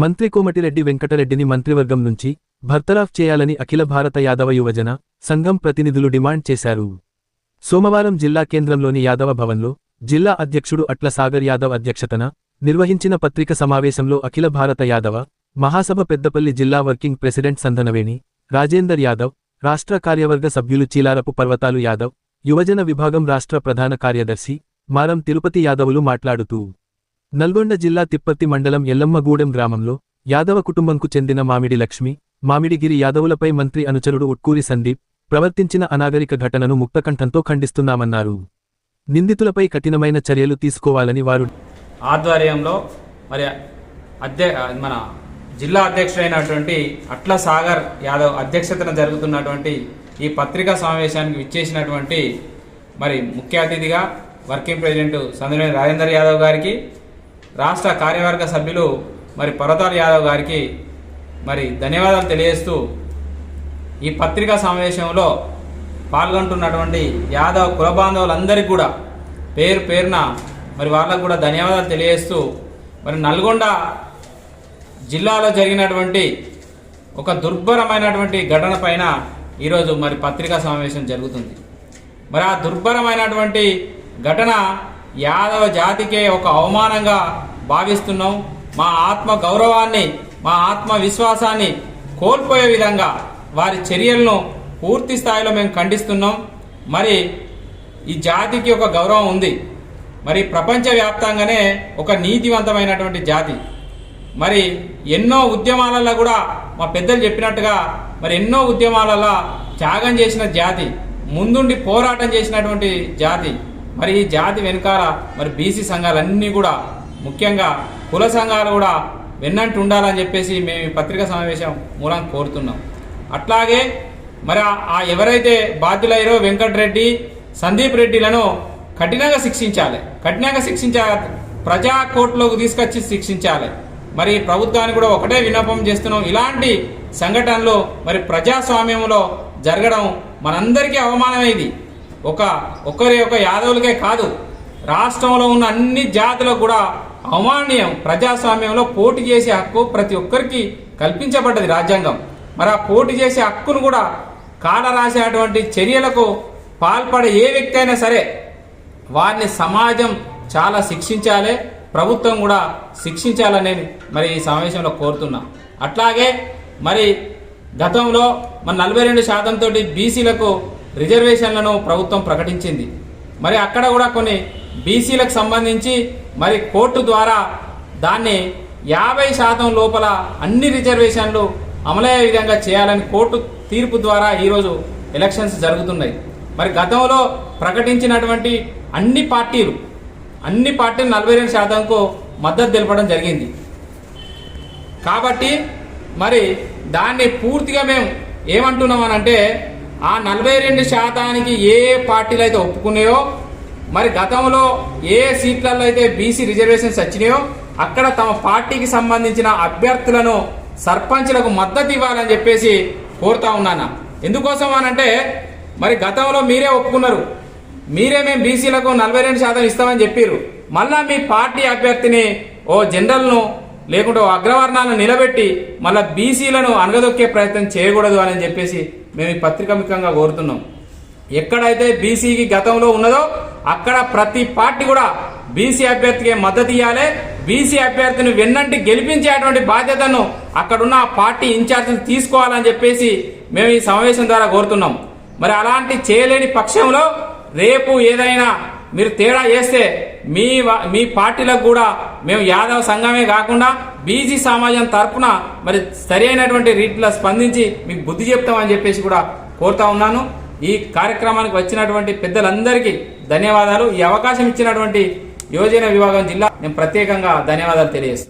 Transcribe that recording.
మంత్రి కోమటిరెడ్డి వెంకటరెడ్డిని మంత్రివర్గం నుంచి భర్తరాఫ్ చేయాలని అఖిల భారత యాదవ యువజన సంఘం ప్రతినిధులు డిమాండ్ చేశారు. సోమవారం జిల్లా కేంద్రంలోని యాదవ భవన్లో జిల్లా అధ్యక్షుడు అట్ల సాగర్ యాదవ్ అధ్యక్షతన నిర్వహించిన పత్రిక సమావేశంలో అఖిల భారత యాదవ మహాసభ పెద్దపల్లి జిల్లా వర్కింగ్ ప్రెసిడెంట్ సందనవేణి రాజేందర్ యాదవ్ రాష్ట్ర కార్యవర్గ సభ్యులు చీలారపు పర్వతాలు యాదవ్ యువజన విభాగం రాష్ట్ర ప్రధాన కార్యదర్శి మారం తిరుపతి యాదవులు మాట్లాడుతూ నల్గొండ జిల్లా తిప్పత్తి మండలం ఎల్లమ్మగూడెం గ్రామంలో యాదవ కుటుంబంకు చెందిన మామిడి లక్ష్మి మామిడిగిరి యాదవులపై మంత్రి అనుచరుడు ఉట్కూరి సందీప్ ప్రవర్తించిన అనాగరిక ఘటనను ముక్తకంఠంతో ఖండిస్తున్నామన్నారు. నిందితులపై కఠినమైన చర్యలు తీసుకోవాలని వారు ఆధ్వర్యంలో మరి అధ్య మన జిల్లా అధ్యక్షుడైనటువంటి అట్ల సాగర్ యాదవ్ అధ్యక్షతన జరుగుతున్నటువంటి ఈ పత్రికా సమావేశానికి విచ్చేసినటువంటి మరి ముఖ్య అతిథిగా వర్కింగ్ ప్రెసిడెంట్ సందర్భ రాజేందర్ యాదవ్ గారికి రాష్ట్ర కార్యవర్గ సభ్యులు మరి పర్వతాల యాదవ్ గారికి మరి ధన్యవాదాలు తెలియజేస్తూ ఈ పత్రికా సమావేశంలో పాల్గొంటున్నటువంటి యాదవ్ కుల బాంధవులందరికీ కూడా పేరు పేరున మరి వాళ్ళకు కూడా ధన్యవాదాలు తెలియజేస్తూ మరి నల్గొండ జిల్లాలో జరిగినటువంటి ఒక దుర్భరమైనటువంటి ఘటన పైన ఈరోజు మరి పత్రికా సమావేశం జరుగుతుంది. మరి ఆ దుర్భరమైనటువంటి ఘటన యాదవ జాతికే ఒక అవమానంగా భావిస్తున్నాం. మా ఆత్మ గౌరవాన్ని మా ఆత్మ విశ్వాసాన్ని కోల్పోయే విధంగా వారి చర్యలను పూర్తి స్థాయిలో మేము ఖండిస్తున్నాం. మరి ఈ జాతికి ఒక గౌరవం ఉంది. మరి ప్రపంచవ్యాప్తంగానే ఒక నీతివంతమైనటువంటి జాతి. మరి ఎన్నో ఉద్యమాలలో కూడా మా పెద్దలు చెప్పినట్టుగా మరి ఎన్నో ఉద్యమాలలో త్యాగం చేసిన జాతి ముందుండి పోరాటం చేసినటువంటి జాతి. మరి ఈ జాతి వెనకాల మరి బీసీ సంఘాలన్నీ కూడా ముఖ్యంగా కుల సంఘాలు కూడా వెన్నంటి ఉండాలని చెప్పేసి మేము ఈ పత్రికా సమావేశం మూలం కోరుతున్నాం. అట్లాగే మరి ఆ- ఎవరైతే బాధ్యులయ్యారో వెంకటరెడ్డి సందీప్ రెడ్డిలను కఠినంగా శిక్షించాలి. కఠినంగా శిక్షించాలి. ప్రజా కోర్టులోకి తీసుకొచ్చి శిక్షించాలి. మరి ప్రభుత్వానికి కూడా ఒకటే విన్నపం చేస్తున్నాం. ఇలాంటి సంఘటనలు మరి ప్రజాస్వామ్యంలో జరగడం మనందరికీ అవమానమే ఇది. ఒక ఒకరి ఒక యాదవులకే కాదు. రాష్ట్రంలో ఉన్న అన్ని జాతులకు కూడా అమాన్యం ప్రజాస్వామ్యంలో పోటీ చేసే హక్కు ప్రతి ఒక్కరికి కల్పించబడ్డది రాజ్యాంగం. మరి ఆ పోటీ చేసే హక్కును కూడా కాల రాసేటువంటి చర్యలకు పాల్పడే ఏ వ్యక్తి అయినా సరే వారిని సమాజం చాలా శిక్షించాలి ప్రభుత్వం కూడా శిక్షించాలని మరి ఈ సమావేశంలో కోరుతున్నా. అట్లాగే మరి గతంలో మన నలభై రెండు శాతంతో బీసీలకు రిజర్వేషన్లను ప్రభుత్వం ప్రకటించింది. మరి అక్కడ కూడా కొన్ని బీసీలకు సంబంధించి మరి కోర్టు ద్వారా దాన్ని యాభై శాతం లోపల అన్ని రిజర్వేషన్లు అమలయ్యే విధంగా చేయాలని కోర్టు తీర్పు ద్వారా ఈరోజు ఎలక్షన్స్ జరుగుతున్నాయి. మరి గతంలో ప్రకటించినటువంటి అన్ని పార్టీలు అన్ని పార్టీలు నలభై రెండు శాతంకు మద్దతు తెలపడం జరిగింది. కాబట్టి మరి దాన్ని పూర్తిగా మేము ఏమంటున్నామనంటే ఆ నలభై రెండు శాతానికి ఏ ఏ పార్టీలు అయితే ఒప్పుకున్నాయో మరి గతంలో ఏ సీట్లలో అయితే బీసీ రిజర్వేషన్స్ వచ్చినాయో అక్కడ తమ పార్టీకి సంబంధించిన అభ్యర్థులను సర్పంచ్లకు మద్దతు ఇవ్వాలని చెప్పేసి కోరుతా ఉన్నాను? ఎందుకోసం అనంటే మరి గతంలో మీరే ఒప్పుకున్నారు. మీరే మేము బీసీలకు నలభై రెండు శాతం ఇస్తామని చెప్పారు మళ్ళా మీ పార్టీ అభ్యర్థిని ఓ జనరల్ను లేకుంటే ఓ అగ్రవర్ణాలను నిలబెట్టి మళ్ళా బీసీలను అనగదొక్కే ప్రయత్నం చేయకూడదు అని చెప్పేసి మేము ఈ పత్రికాముఖంగా కోరుతున్నాం. ఎక్కడైతే బీసీకి గతంలో ఉన్నదో అక్కడ ప్రతి పార్టీ కూడా బీసీ అభ్యర్థికి మద్దతు ఇవ్వాలి బీసీ అభ్యర్థిని వెన్నంటి గెలిపించేటువంటి బాధ్యతను అక్కడున్న పార్టీ ఇన్ఛార్జిని తీసుకోవాలని చెప్పేసి మేము ఈ సమావేశం ద్వారా కోరుతున్నాం. మరి అలాంటి చేయలేని పక్షంలో రేపు ఏదైనా మీరు తేడా చేస్తే మీ వ- మీ పార్టీలకు కూడా మేము యాదవ్ సంఘమే కాకుండా బీజీ సమాజం తరఫున మరి సరి అయినటువంటి రీతిలో స్పందించి మీకు బుద్ధి చెప్తామని చెప్పేసి కూడా కోరుతా ఉన్నాను. ఈ కార్యక్రమానికి వచ్చినటువంటి పెద్దలందరికీ ధన్యవాదాలు. ఈ అవకాశం ఇచ్చినటువంటి యువజన విభాగం జిల్లా నేను ప్రత్యేకంగా ధన్యవాదాలు తెలియజేస్తాను